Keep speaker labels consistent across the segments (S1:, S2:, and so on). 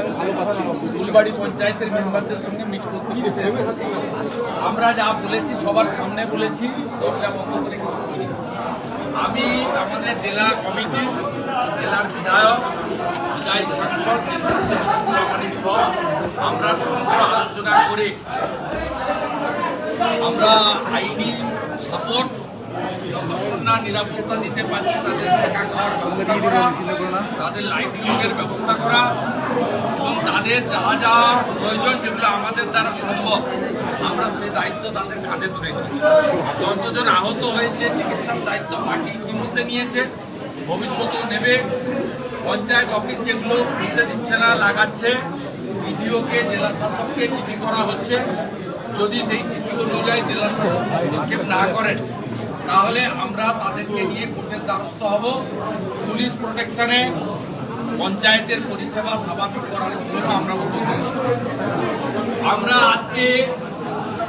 S1: আমি ভালো পাচ্ছি ফুলবাড়ি পঞ্চায়েতের মেম্বারদের সঙ্গে মিট করতে করতে আমরা যা বলেছি, সবার সামনে বলেছি, দরজা বন্ধ করে আমি আমাদের জেলা কমিটি জেলার বিধায়ক বিদায়ী সাংসদ সহ আমরা সমগ্র আলোচনা করে আমরা আইনি সাপোর্ট যতক্ষণ না নিরাপত্তা দিতে পারছি তাদের থাকা খাওয়ার ব্যবস্থা করা তাদের লাইটিং এর ব্যবস্থা করা এবং তাদের যা যা প্রয়োজন যেগুলো আমাদের দ্বারা সম্ভব আমরা সেই দায়িত্ব তাদের কাঁধে তুলে দিয়েছি যতজন আহত হয়েছে চিকিৎসার দায়িত্ব পার্টি ইতিমধ্যে নিয়েছে ভবিষ্যতেও নেবে। পঞ্চায়েত অফিস যেগুলো খুলতে দিচ্ছে না লাগাচ্ছে বিডিওকে জেলা শাসককে চিঠি করা হচ্ছে। যদি সেই চিঠি অনুযায়ী জেলা শাসক হস্তক্ষেপ না করেন তাহলে আমরা তাদেরকে নিয়ে কোর্টের দ্বারস্থ হব। পুলিশ প্রোটেকশনে পঞ্চায়েতের পরিষেবা স্বাভাবিক করার জন্য আমরা উদ্যোগ আমরা আজকে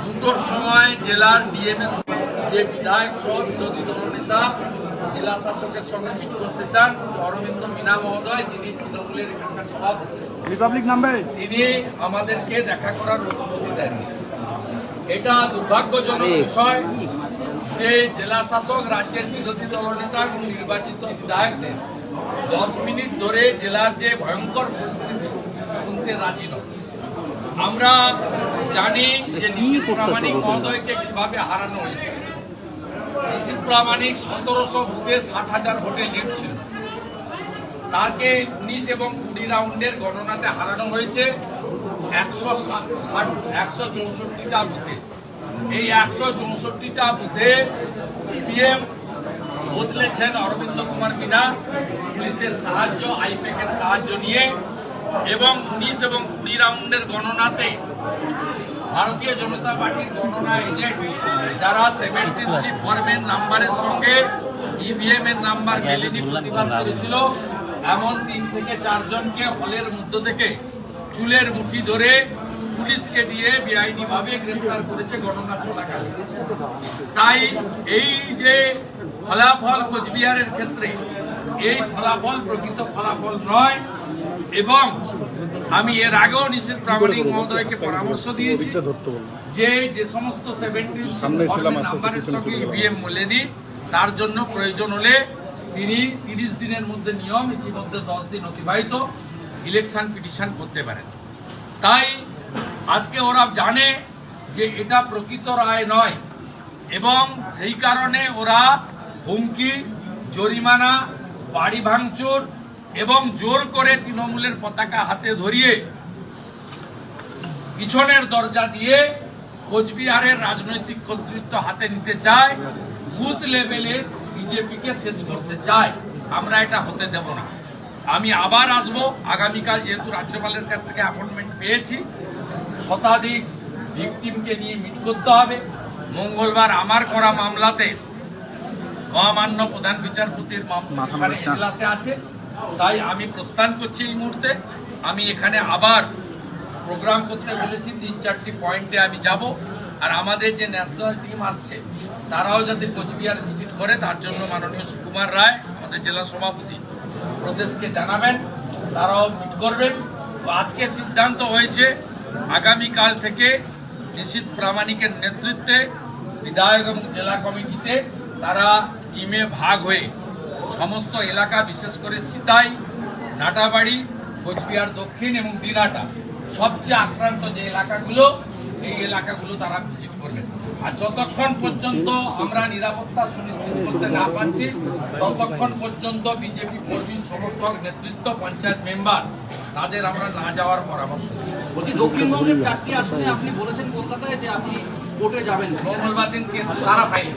S1: দুটোর সময় জেলার ডিএমএস যে বিধায়ক সহ বিরোধী দলনেতা জেলা শাসকের সঙ্গে মিট করতে চান অরবিন্দ মিনা মহোদয় যিনি তৃণমূলের এখানকার সভাপতি
S2: রিপাবলিক নামবে
S1: তিনি আমাদেরকে দেখা করার অনুমতি দেন। এটা দুর্ভাগ্যজনক বিষয়। যে জেলা শাসক রাজ্যের বিরোধী দলনেতা এবং নির্বাচিত বিধায়কদের দশ মিনিট ধরে জেলার যে ভয়ঙ্কর পরিস্থিতি শুনতে রাজি নয়। আমরা জানি যে প্রামাণিক মহোদয়কে কীভাবে হারানো হয়েছে। নিশীথ প্রামাণিক সতেরোশো বুথে ষাট হাজার ভোটে লিড ছিল। তাকে উনিশ এবং কুড়ি রাউন্ডের গণনাতে হারানো হয়েছে। একশো ষাট একশো চৌষট্টিটা বুথে। এই একশো চৌষট্টিটা বুথে ইভিএম বদলেছেন অরবিন্দ কুমার মিনা। পুলিশের সাহায্য আইপ্যাকের সাহায্য নিয়ে এবং উনিশ এবং কুড়ি রাউন্ডের গণনাতে ভারতীয় জনতা পার্টির গণনা এজেন্ট যারা সেভেন্টিন সি ফর্মের নাম্বারের সঙ্গে ইভিএম এর নাম্বার মেলেনি প্রতিবাদ করেছিল। এমন তিন থেকে চারজনকে হলের মধ্য থেকে চুলের মুঠি ধরে পুলিশকে দিয়ে বেআইনি ভাবে গ্রেফতার করেছে গণনা চলাকালে। তাই এই যে ফলাফল কোচবিহারের ক্ষেত্রে এই ফলাফল প্রকৃত ফলাফল নয় এবং আমি এর আগেও নিশ্চিত প্রামাণিক মহোদয়কে পরামর্শ দিয়েছি যে যে সমস্ত সেভেন্টি নাম্বারের সঙ্গে ইভিএম মেলেনি। তার জন্য প্রয়োজন হলে তিনি তিরিশ দিনের মধ্যে নিয়ম ইতিমধ্যে দশ দিন অতিবাহিত ইলেকশন পিটিশন করতে পারেন। তাই আজকে ওরা জানে যে এটা প্রকৃত রায় নয়। এবং সেই কারণে ওরা হুমকি, জরিমানা, বাড়ি ভাঙচুর এবং জোর করে তৃণমূলের পতাকা হাতে ধরিয়ে পিছনের দরজা দিয়ে কোচবিহারের রাজনৈতিক কর্তৃত্ব হাতে নিতে চায়, বুথ লেভেলে বিজেপিকে শেষ করতে চায়। আমরা এটা হতে দেব না। আমি আবার আসব। আগামীকাল যেহেতু রাজ্যপালের কাছ থেকে অ্যাপয়েন্টমেন্ট পেয়েছি শতাধিক ভিকটিমকে নিয়ে মিট করতে হবে। মঙ্গলবার আমার করা মামলাতে মহামান্য প্রধান বিচারপতির এজলাসে আছে। তাই আমি প্রস্থান করছি এই মুহূর্তে। আমি এখানে আবার প্রোগ্রাম করতে বলেছি তিন চারটি পয়েন্টে আমি যাব। আর আমাদের যে ন্যাশনাল টিম আসছে তারাও যাতে কোচবিহার ভিজিট করে তার জন্য মাননীয় সুকুমার রায় আমাদের জেলা সভাপতি প্রদেশকে জানাবেন। তারাও মিট করবেন। আজকে সিদ্ধান্ত হয়েছে আগামীকাল থেকে নিশ্চিত প্রামাণিকের নেতৃত্বে বিধায়ক এবং জেলা কমিটিতে তারা টিমে ভাগ হয়ে সমস্ত এলাকা, বিশেষ করে সিতাই, নাটাবাড়ি, কোচবিহার দক্ষিণ এবং দিনাটা, সবচেয়ে আক্রান্ত যে এলাকাগুলো, এই এলাকাগুলো তারা আর যতক্ষণ পর্যন্ত আমরা নিরাপত্তা সুনিশ্চিত করতে না পারছি ততক্ষণ পর্যন্ত বিজেপি কর্মী সমর্থক নেতৃত্ব পঞ্চায়েত মেম্বার তাদের আমরা না যাওয়ার পরামর্শ দিচ্ছি।
S3: বলছি দক্ষিণবঙ্গের চারটি আসনে আপনি বলেছেন কলকাতায় যে আপনি কোর্টে যাবেন
S1: মঙ্গলবার দিন কেস তারা ফাইল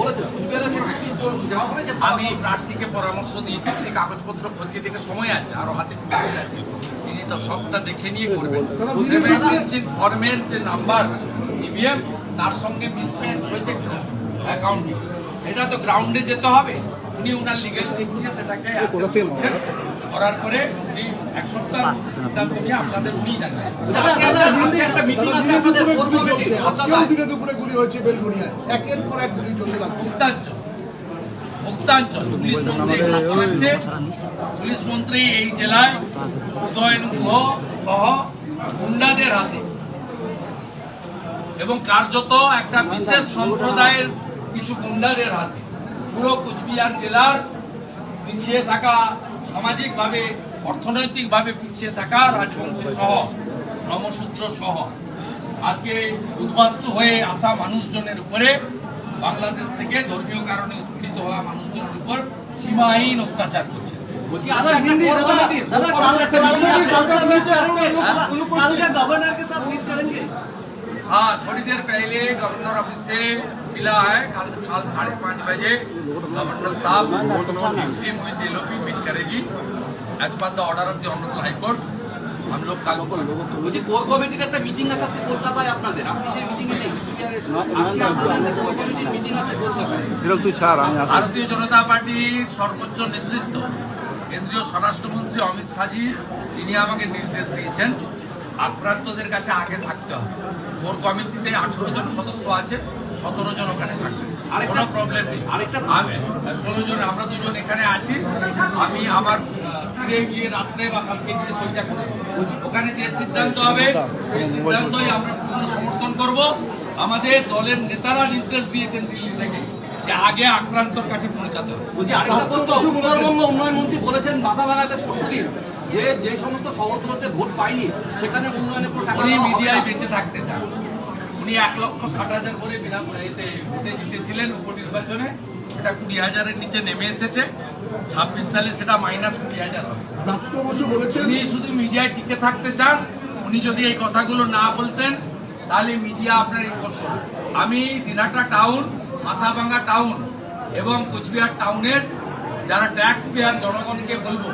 S3: বলেছেন কুচবিহারের ক্ষেত্রে কি যাওয়া হবে যে
S1: আমি প্রার্থীকে পরামর্শ দিয়েছি তিনি কাগজপত্র খতিয়ে দেখে সময় আছে আরও হাতে সময় আছে। তিনি তো সবটা দেখে নিয়ে করবেন। ফর্মের যে নাম্বার ইভিএম তার সঙ্গে মিসম্যাচ হয়েছে অ্যাকাউন্টে এটা তো গ্রাউন্ডে যেতে হবে। উনি ওনার লিগেল দিক দিয়ে সেটাকে করছেন। করার পরে উনি এক সপ্তাহ সিদ্ধান্ত নিয়ে আপনাদের উনি জানাবেন
S3: একটা- মিটিং আছে আপনাদের কোর কমিটি
S2: আজকেও দিনে দুপুরে গুলি হচ্ছে বেলগুড়িয়ায়। একের পর এক গুলি চলতে লাগছে
S1: উত্তাজ্য মুক্তাঞ্চল পুলিশ মন্ত্রী এগুলো পুলিশ মন্ত্রী এই জেলায় উদয়ন গুহ সহ গুন্ডাদের হাতে। এবং কার্যত একটা বিশেষ সম্প্রদায়ের কিছু গুন্ডাদের হাতে। পুরো কোচবিহার জেলার পিছিয়ে থাকা সামাজিকভাবে অর্থনৈতিকভাবে পিছিয়ে থাকা রাজবংশী সহ নমশূদ্র সহ আজকে উদ্বাস্তু হয়ে আসা মানুষজনের উপরে বাংলাদেশ থেকে ধর্মীয় কারণে উৎপীড়িত হওয়া মানুষজনের উপর সীমাহীন অত্যাচার করছে।
S3: বলছি
S1: हाँ थोड़ी देर पहले गवर्नर ऑफिस से मिला है कल कल साढ़े पाँच बजे गवर्नर साहब टीम हुई एलओपी मीट करेगी as per the order of the honourable high court हम लोग कल
S3: বলছি কোর কমিটির একটা মিটিং আছে আজকে কলকাতায় আপনাদের আপনি সেই মিটিং এ আজকে আপনাদের কোর কমিটির মিটিং আছে কলকাতায়
S4: হিরক তুই ছাড় আমি আসি
S1: ভারতীয় জনতা পার্টির সর্বোচ্চ নেতৃত্ব কেন্দ্রীয় স্বরাষ্ট্রমন্ত্রী অমিত শাহজি তিনি আমাকে নির্দেশ দিয়েছেন আক্রান্তদের কাছে আগে থাকতে হবে। ওর কমিটিতে আঠেরো জন সদস্য আছে সতেরো জন ওখানে থাকবে। কোনো প্রবলেম নেই।
S3: আরেকটা-
S1: ষোলো জন আমরা দুজন এখানে আছি। আমি আমার ফিরে গিয়ে রাত্রে বা কালকে গিয়ে সইটা করে ওখানে যে সিদ্ধান্ত হবে সেই সিদ্ধান্তই আমরা পূর্ণ সমর্থন করব। আমাদের দলের নেতারা নির্দেশ দিয়েছেন দিল্লি থেকে। যে আগে আক্রান্তর কাছে পৌঁছাতে হবে।
S3: বলছি আরেকটা প্রশ্ন উত্তরবঙ্গ উন্নয়ন মন্ত্রী বলেছেন মাথা ভাঙাতে পরশুদিন যে যে সমস্ত শহরগুলোতে ভোট পায়নি সেখানে উন্নয়নের কোনো টাকা
S1: মিডিয়ায় বেঁচে থাকতে চান। উনি এক লক্ষ ষাট হাজার করে ভোটে জিতেছিলেন উপনির্বাচনে। সেটা কুড়ি হাজারের নিচে নেমে এসেছে। ছাব্বিশ সালে সেটা মাইনাস কুড়ি হাজার উনি শুধু মিডিয়ায় টিকে থাকতে চান। উনি যদি এই কথাগুলো না বলতেন তাহলে মিডিয়া আপনার করতো। আমি দিনাটা টাউন মাথাভাঙ্গা টাউন এবং কোচবিহার টাউনের যারা ট্যাক্স পেয়ার জনগণকে বলব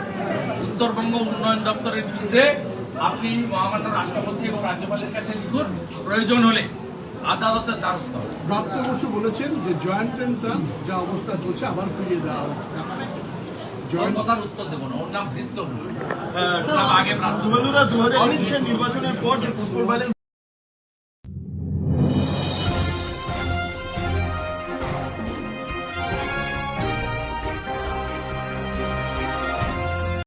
S1: উত্তরবঙ্গ উন্নয়ন দপ্তরের বিরুদ্ধে আপনি মহামান্য রাষ্ট্রপতি এবং রাজ্যপালের কাছে লিখুন প্রয়োজন হলে আদালতের দ্বারস্থ।
S5: প্রাপ্ত বসু বলেছেন যে জয়েন্ট এন্ট্রান্স যা অবস্থা চলছে আবার ফিরিয়ে দেওয়া
S1: কথার উত্তর দেবো না ওর নাম বৃত্ত বসু। আগে
S6: নির্বাচনের পর যে